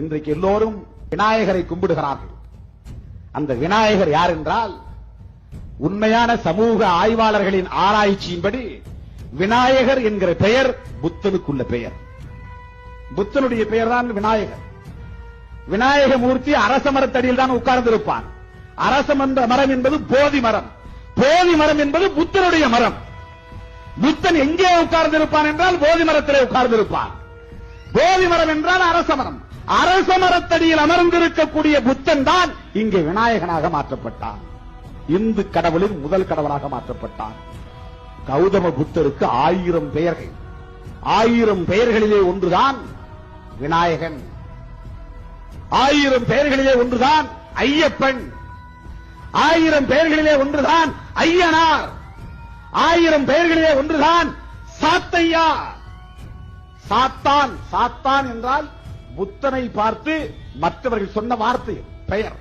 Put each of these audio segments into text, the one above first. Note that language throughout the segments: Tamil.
இன்றைக்கு எல்லோரும் விநாயகரை கும்பிடுகிறார்கள். அந்த விநாயகர் யார் என்றால் உண்மையான சமூக ஆய்வாளர்களின் ஆராய்ச்சியின்படி விநாயகர் என்கிற பெயர் புத்தனுக்குள்ள பெயர். புத்தனுடைய பெயர் தான் விநாயகர். விநாயக மூர்த்தி அரச மரத்தடியில் தான் உட்கார்ந்திருப்பான். அரசம் என்ற மரம் என்பது போதி மரம். போதி மரம் என்பது புத்தனுடைய மரம். புத்தன் எங்கே உட்கார்ந்திருப்பான் என்றால் போதி மரத்திலே உட்கார்ந்திருப்பான். போதி மரம் என்றால் அரச மரம். அரச மரத்தடியில் அமர்ந்திருக்கக்கூடிய புத்தன் தான் இங்கே விநாயகனாக மாற்றப்பட்டான். இந்து கடவுளின் முதல் கடவுளாக மாற்றப்பட்டான். கௌதம புத்தருக்கு ஆயிரம் பெயர்கள். ஆயிரம் பெயர்களிலே ஒன்றுதான் விநாயகன். ஆயிரம் பெயர்களிலே ஒன்றுதான் ஐயப்பன். ஆயிரம் பெயர்களிலே ஒன்றுதான் ஐயனார். ஆயிரம் பெயர்களிலே ஒன்றுதான் சாத்தையா. சாத்தான் சாத்தான் என்றால் புத்தனை பார்த்து மற்றவர்கள் சொன்ன வார்த்தை பெயர்.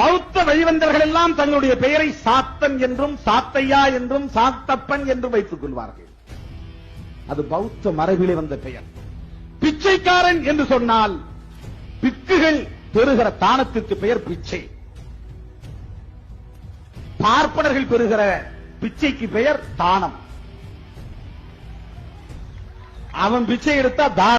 பௌத்த வழிவந்தர்கள் எல்லாம் தங்களுடைய பெயரை சாத்தன் என்றும் சாத்தையா என்றும் சாத்தப்பன் என்றும் வைத்துக் கொள்வார்கள். அது பௌத்த மரபிலே வந்த பெயர். பிச்சைக்காரன் என்று சொன்னால் பிக்குகள் பெறுகிற தானத்திற்கு பெயர் பிச்சை. பார்ப்பனர்கள் பெறுகிற பிச்சைக்கு பெயர் தானம். அவன் பிச்சை எடுத்தா